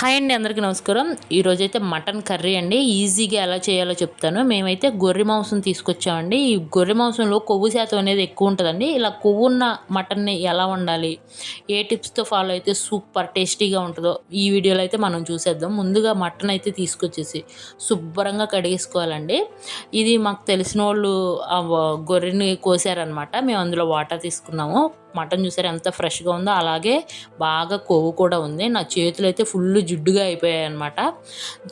Hi అండి అందరికీ నమస్కారం. ఈరోజు అయితే మటన్ కర్రీ అండి. ఈజీగా ఎలా చేయాలో చెప్తాను. మేమైతే గొర్రె మాంసం తీసుకొచ్చామండి. ఈ గొర్రె మాంసంలో కొవ్వు శాతం అనేది ఎక్కువ ఉంటుందండి. ఇలా కొవ్వు ఉన్న మటన్ని ఎలా వండాలి ఏ టిప్స్తో ఫాలో అయితే సూపర్ టేస్టీగా ఉంటుందో ఈ వీడియోలో అయితే మనం చూసేద్దాం. ముందుగా మటన్ అయితే తీసుకొచ్చేసి శుభ్రంగా కడిగేసుకోవాలండి. ఇది మాకు తెలిసిన వాళ్ళు గొర్రెని కోసారనమాట. మేము అందులో వాటర్ తీసుకున్నాము. మటన్ చూసారు ఎంత ఫ్రెష్గా ఉందో. అలాగే బాగా కొవ్వు కూడా ఉంది. నా చేతులు అయితే ఫుల్ జిడ్డుగా అయిపోయాయి అనమాట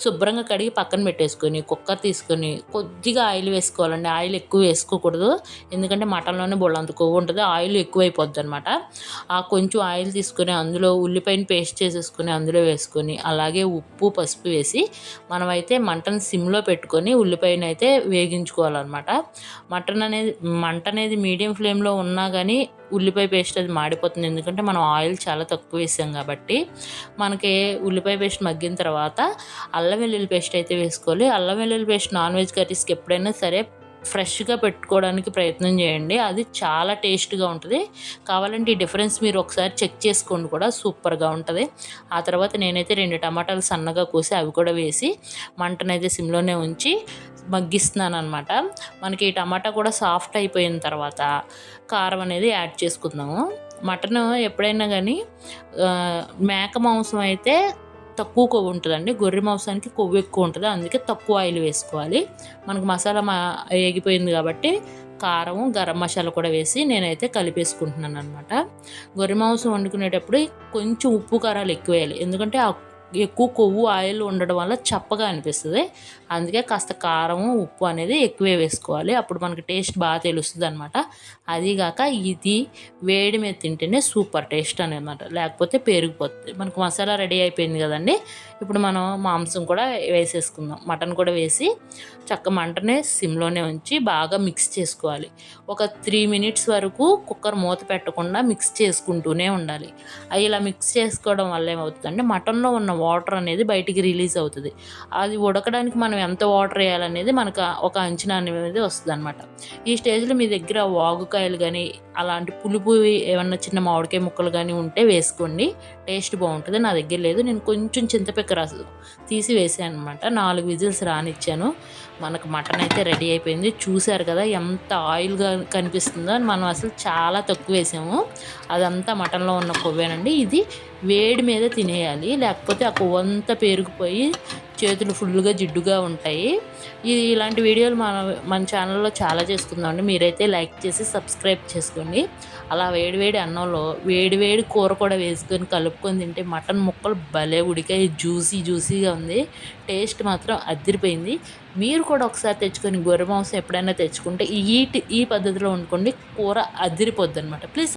శుభ్రంగా కడిగి పక్కన పెట్టేసుకొని కుక్కర్ తీసుకొని కొద్దిగా ఆయిల్ వేసుకోవాలండి. ఆయిల్ ఎక్కువ వేసుకోకూడదు. ఎందుకంటే మటన్లోనే బొళ్ళంత కొవ్వు ఉంటుంది. ఆయిల్ ఎక్కువ అయిపోద్ది అనమాట ఆ కొంచెం ఆయిల్ తీసుకొని అందులో ఉల్లిపాయని పేస్ట్ చేసేసుకొని అందులో వేసుకొని అలాగే ఉప్పు పసుపు వేసి మనమైతే మంటను సిమ్లో పెట్టుకొని ఉల్లిపాయని అయితే వేగించుకోవాలన్నమాట. మటన్ అనేది మంట అనేది మీడియం ఫ్లేమ్లో ఉన్నా కానీ ఉల్లిపాయ పేస్ట్ అది మాడిపోతుంది. ఎందుకంటే మనం ఆయిల్ చాలా తక్కువ వేసాం కాబట్టి మనకి ఉల్లిపాయ పేస్ట్ మగ్గిన తర్వాత అల్లం వెల్లుల్లి పేస్ట్ అయితే వేసుకోవాలి. అల్లం వెల్లుల్లి పేస్ట్ నాన్ వెజ్ కర్రీస్కి ఎప్పుడైనా సరే ఫ్రెష్గా పెట్టుకోవడానికి ప్రయత్నం చేయండి. అది చాలా టేస్ట్గా ఉంటుంది. కావాలంటే ఈ డిఫరెన్స్ మీరు ఒకసారి చెక్ చేసుకోండి కూడా. సూపర్గా ఉంటుంది. ఆ తర్వాత నేనైతే రెండు టమాటాలు సన్నగా కోసి అవి కూడా వేసి మంటనైతే సిమ్లోనే ఉంచి మగ్గిస్తున్నాను అనమాట మనకి ఈ టమాటా కూడా సాఫ్ట్ అయిపోయిన తర్వాత కారం అనేది యాడ్ చేసుకుందాము. మటన్ ఎప్పుడైనా కానీ మేక మాంసం అయితే తక్కువ కొవ్వు ఉంటుందండి. గొర్రె మాంసానికి కొవ్వు ఎక్కువ ఉంటుంది. అందుకే తక్కువ ఆయిల్ వేసుకోవాలి. మనకు మసాలా మా వేగిపోయింది కాబట్టి కారం గరం మసాలా కూడా వేసి నేనైతే కలిపేసుకుంటున్నాను అనమాట గొర్రె మాంసం వండుకునేటప్పుడు కొంచెం ఉప్పు కారాలు ఎక్కువ వేయాలి. ఎందుకంటే ఆ ఎక్కువ కొవ్వు ఆయిల్ ఉండడం వల్ల చప్పగా అనిపిస్తుంది. అందుకే కాస్త కారం ఉప్పు అనేది ఎక్కువే వేసుకోవాలి. అప్పుడు మనకి టేస్ట్ బాగా తెలుస్తుంది అనమాట అదిగాక ఇది వేడి మీద తింటేనే సూపర్ టేస్ట్ అనమాట లేకపోతే పెరిగిపోతుంది. మనకు మసాలా రెడీ అయిపోయింది కదండి. ఇప్పుడు మనం మాంసం కూడా వేసేసుకుందాం. మటన్ కూడా వేసి చక్క మంటనే సిమ్లోనే ఉంచి బాగా మిక్స్ చేసుకోవాలి. ఒక త్రీ మినిట్స్ వరకు కుక్కర్ మూత పెట్టకుండా మిక్స్ చేసుకుంటూనే ఉండాలి. అవి ఇలా మిక్స్ చేసుకోవడం వల్ల ఏమవుతుందంటే మటన్లో ఉన్న వాటర్ అనేది బయటికి రిలీజ్ అవుతుంది. అది ఉడకడానికి మనం ఎంత వాటర్ వేయాలనేది మనకు ఒక అంచనా అనేది వస్తుంది అనమాట ఈ స్టేజ్లో మీ దగ్గర వాగుకాయలు కానీ అలాంటి పులుపు ఏమన్నా చిన్న మామిడికాయ ముక్కలు కానీ ఉంటే వేసుకోండి. టేస్ట్ బాగుంటుంది. నా దగ్గర లేదు. నేను కొంచెం చింతపిక్క రసం తీసి వేసాను అనమాట నాలుగు విజిల్స్ రానిచ్చాను. మనకు మటన్ అయితే రెడీ అయిపోయింది. చూశారు కదా ఎంత ఆయిల్గా కనిపిస్తుందో మనం అసలు చాలా తక్కువ వేసాము. అదంతా మటన్లో ఉన్న కొవ్వేనండి. ఇది వేడి మీద తినేయాలి. లేకపోతే ఆ కొవ్వంతా పేరుకుపోయి చేతులు ఫుల్గా జిడ్డుగా ఉంటాయి. ఇది ఇలాంటి వీడియోలు మన మన ఛానల్లో చాలా చేసుకుందామండి మీరైతే లైక్ చేసి సబ్స్క్రైబ్ చేసుకోండి. అలా వేడివేడి అన్నంలో వేడివేడి కూర కూడా వేసుకొని కలుపుకొని తింటే మటన్ ముక్కలు భలే ఉడికాయి. జ్యూసీ జ్యూసీగా ఉంది. టేస్ట్ మాత్రం అదిరిపోయింది. మీరు కూడా ఒకసారి తెచ్చుకొని గొర్రె మాంసం ఎప్పుడైనా తెచ్చుకుంటే ఈ ఈ పద్ధతిలో వండుకోండి. కూర అదిరిపోద్ది అనమాట ప్లీజ్